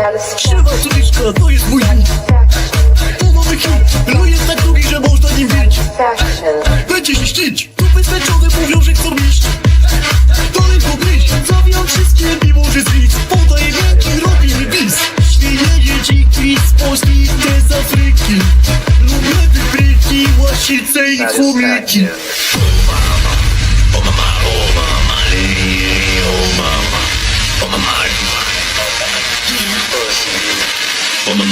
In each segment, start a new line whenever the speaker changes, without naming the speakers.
Siema tuliczka, to jest mój hit To nowy hit, no jest tak długi, że można nim bić Będzie się śnić, tu wyznaczone mówią, że chcą iść. Dalej pogryź, zawijam wszystkie mimo, że zlic Podaję wielki, robi mi bis Świnieje dziki z Polski, te z Afryki. Lubię wybryki, łasice i chomiki Ona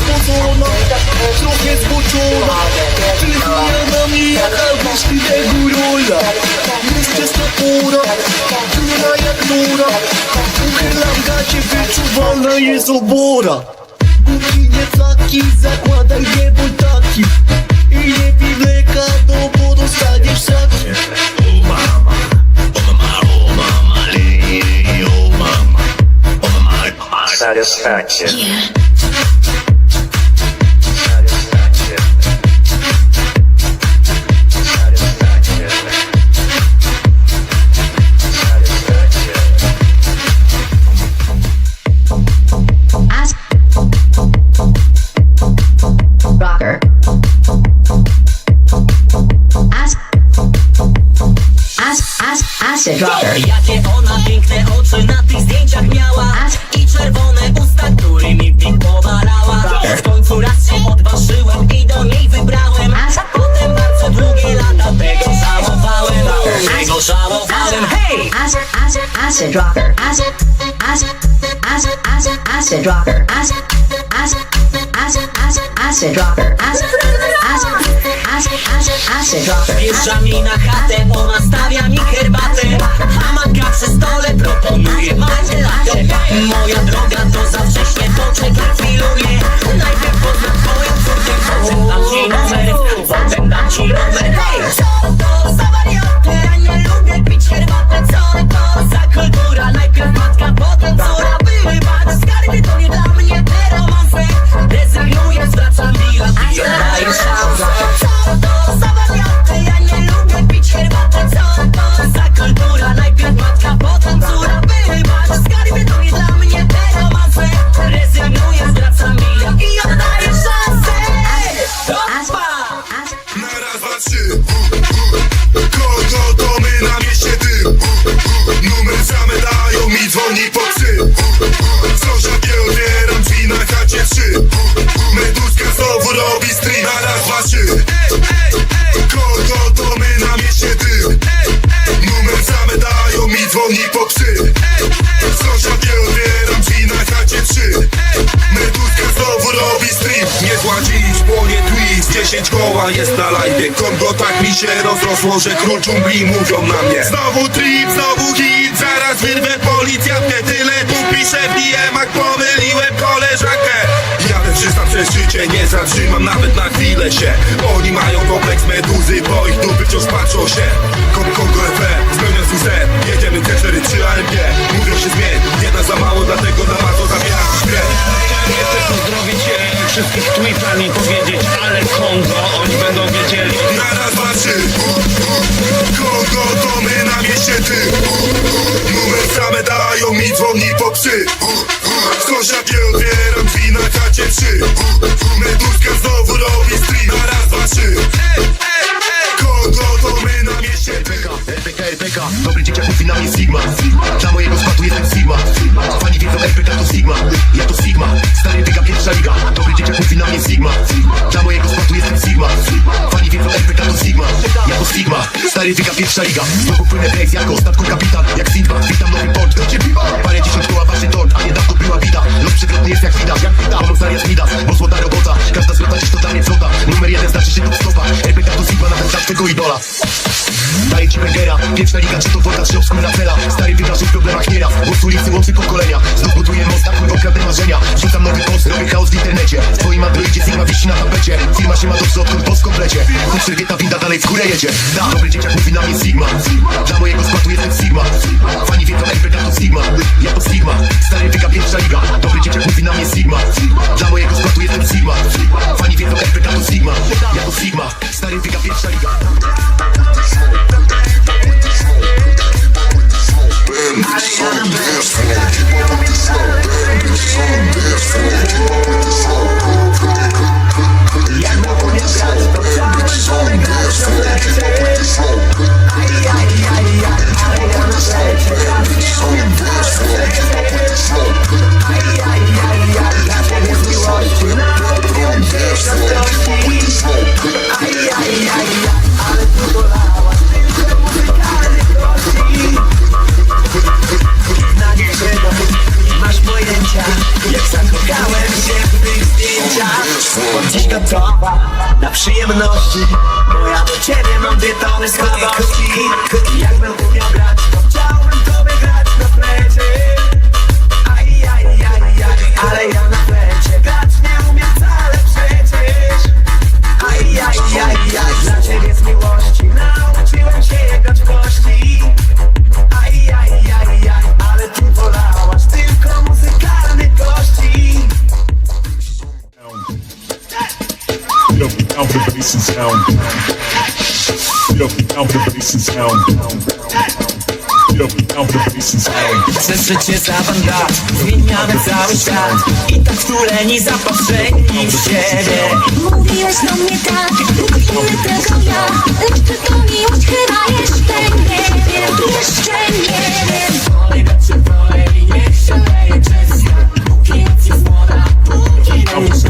spocona, trochę zboczona Trybuje na mnie jaka myśliwego rola Jest czysta pora, która jak nora Uchylam gacie, wyczuwalna jest obora Buki nie zakładaj niebo taki I nie pij mleka, no bo dostaniesz saki
satisfaction.
Yeah. acid rocker. Acid Rocker. Ask Ask Ask Ask Acid Rocker. Ask Ask Ask Ask Acid Rocker. Ask Ask Ask Ask Acid Rocker.
Wjeżdża mi na chatę, ona stawia mi herbatę Hamanka przy stole proponuje marchewatę
10 koła jest na live. Kongo tak mi się rozrosło, że król dżungli mówią na mnie. Znowu trip, znowu hit Zaraz wyrwę policjantkę. Tyle tu piszę w DM-ach Pomyliłem koleżankę. Jadę 300 przez życie, nie zatrzymam nawet na chwilę się. Oni mają kompleks meduzy, bo ich dupy wciąż patrzą się. Kon Kongo FM, spełnia swój sen. Jedziemy T4 3 AMG Mówią się zmień, jedna za mało, dlatego na mazo zabieram śpiew
wszystkich tweetami powiedzieć, ale Kongo, oni będą wiedzieli.
Na raz, dwa, trzy Kogo to my na mieście ty. Numer same dają mi dzwoni po psy. Sąsiad nie otwieram drzwi na chacie trzy. Meduska znowu robi stream. Na raz, dwa, trzy Kogo to my na mieście ty.
RPK, RPK, dobry dzieciak mówi na mnie Sigma. Dla mojego składu jestem Sigma. Fani wiedzą RPK to Sigma. Ja to Sigma, stary tyka pierwsza mówi na mnie Sigma. Dla mojego składu jestem Sigma. Fani wiedzą RPK to Sigma. Ja to Sigma, stary tyka pierwsza liga. Znowu płynę breaks jako statku kapitan Jak Sinbad, witam nowy port. Parę dziesiąt koła Waszyngton A niedawno była wida, los jest jak widać. Jak wida, ono zamiast Midas Bo złota robota, każda zwrota dziś to dla mnie wzlota Numer jeden znaczy się top stopa RPK to Sigma, nawet tak tego idola. Daję ci burgera, pierwsza liga czy to woda, czy obskurna cela? Stary wydarzył w problemach nieraz, głos ulicy łączy pokolenia. Znów buduję most, na kurwą kradę marzenia. Rzucam nowy post, robię chaos w internecie. Twoim Wisi na tapecie, firma się ma dobrze, odkąd po skomplecie Choć serwieta winda dalej w górę jedzie. Da, dobry dzieciaków winami Sigma. Dla mojego składu jestem Sigma. Fani wiedzą, RPK to Sigma. Ja to Sigma, stary wyga pierwsza liga. Dobry dzieciaków winami Sigma. Dla mojego składu jestem Sigma. Fani wiedzą, RPK to Sigma. Ja to Sigma, stary wyga pierwsza liga.
Bandits on the dance keep up with this flow. Keep up with this flow. przyjemności. Bo ja do ciebie mam dwie tony słabości. Jakbym umiał grać, to chciałbym tobie grać na plecie ale
ja sound. Yo, keep out the bass and sound. Yo, keep out the bass and sound.
Przez życie za bandat, zmieniamy cały świat. I tak wtuleni zapatrzeni w siebie.
Mówiłeś do mnie tak, tylko tego ja. Lecz ty to miłość chyba jeszcze nie wiem, jeszcze nie wiem.
Wolej, dajcie wolej, niech się leje przez ja. Póki jest młoda, póki nie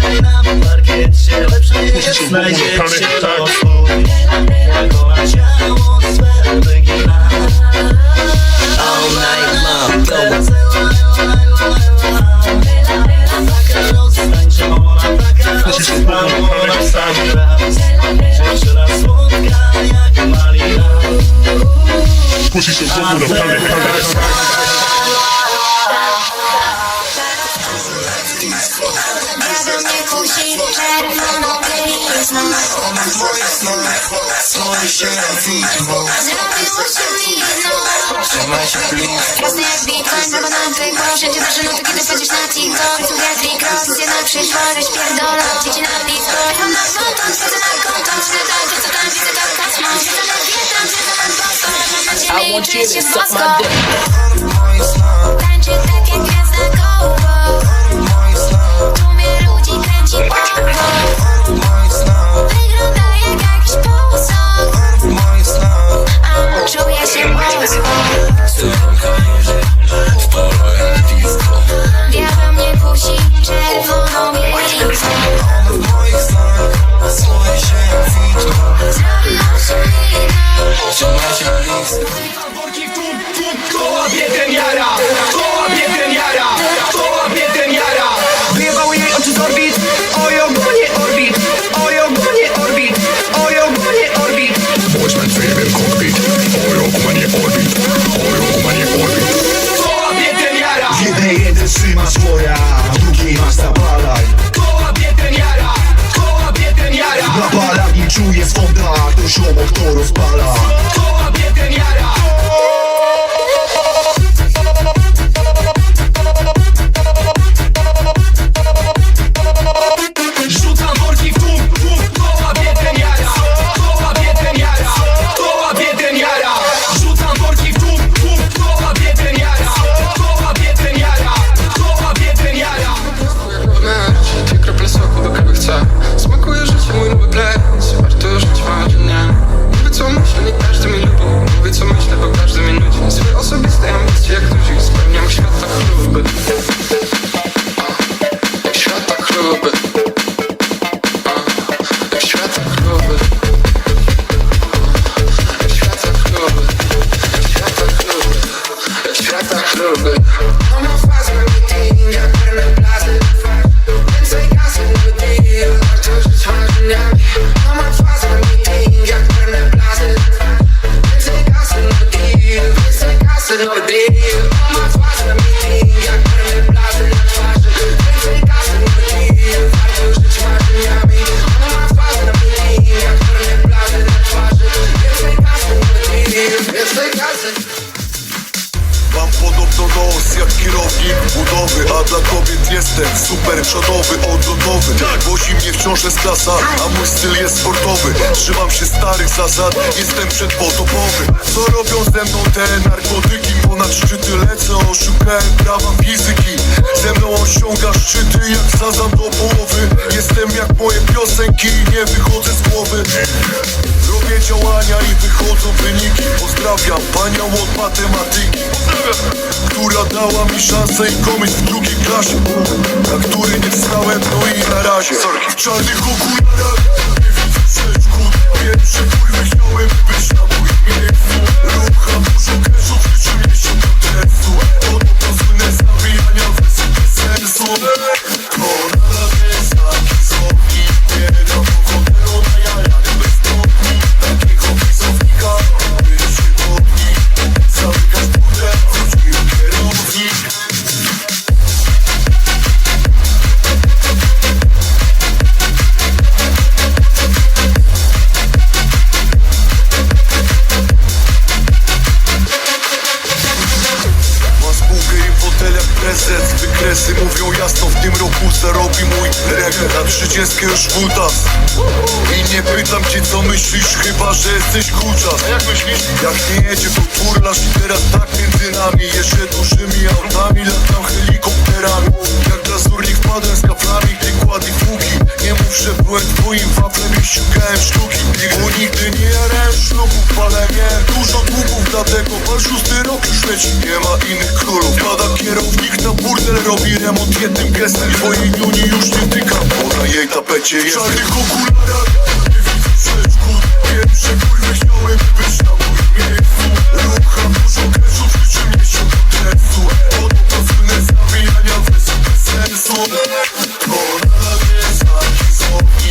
Dzisiaj na
parkiecie lepszej nie
znajdziecie na
ciało swe Jasne jak bitcoin, brawo na tylko Wszędzie nasze nuty, kiedy wchodzisz na TikTok Tu jak Rick Ross, jedna przyszła, weź pierdolę. Dzieci na blisko, mam na konto, wchodzę na konto Wtedy tak, to co tam widzę, to kosmos Widzę na Wietnam, nad Boston Mam na ciebie i czuję się bosko. Tańczy tak jak
trzymasz woja, w drugiej masz zapalaj.
Koła biedem jara, koła biedem jara
Na balach nie czuję swąda, ktoś obok to rozpala Kobiet jestem super przodowy, odlotowy. Wozi mnie wciąż jest klasa, a mój styl jest sportowy. Trzymam się starych zasad, jestem przedpotopowy. Co robią ze mną te narkotyki? Ponad szczyty lecę, oszukałem prawa fizyki. Ze mną osiąga szczyty jak sazam do połowy. Jestem jak moje piosenki nie wychodzę z głowy. Robię działania i wychodzą wyniki. Pozdrawiam panią od matematyki Która dała mi szansę i komyć w drugiej klasie Na który nie wstałem, no i na razie. W czarnych okularach nie widzę przeszkód Wiem, że kurwy chciałem być na trzydziestkę już I nie pytam cię co myślisz, chyba że jesteś kuczas jak myślisz? Jak nie jedzie to turlasz i teraz tak między nami. Jeszcze dużymi autami, latam helikopterami. Jak glazurnik wpadłem z kaflami, ty kład i fuki Zawsze byłem twoim waflem i ściągałem sztuki. Bo nigdy nie jarałem szluków, palę nie. Dużo długów, dlatego wal szósty rok już leci. Nie ma innych królów. Pada kierownik na burdel, robi remont jednym gestem. Twojej niuni już nie tyka, bo na jej tapecie jest. W czarnych okularach nie widzę przeszkód. Pierwsze kurwy chciały być na moim miejscu. Rucha dużo kresu, w czym nie się do dresu. Podobno słynne zabijania bez sensu. Pora na Sophia.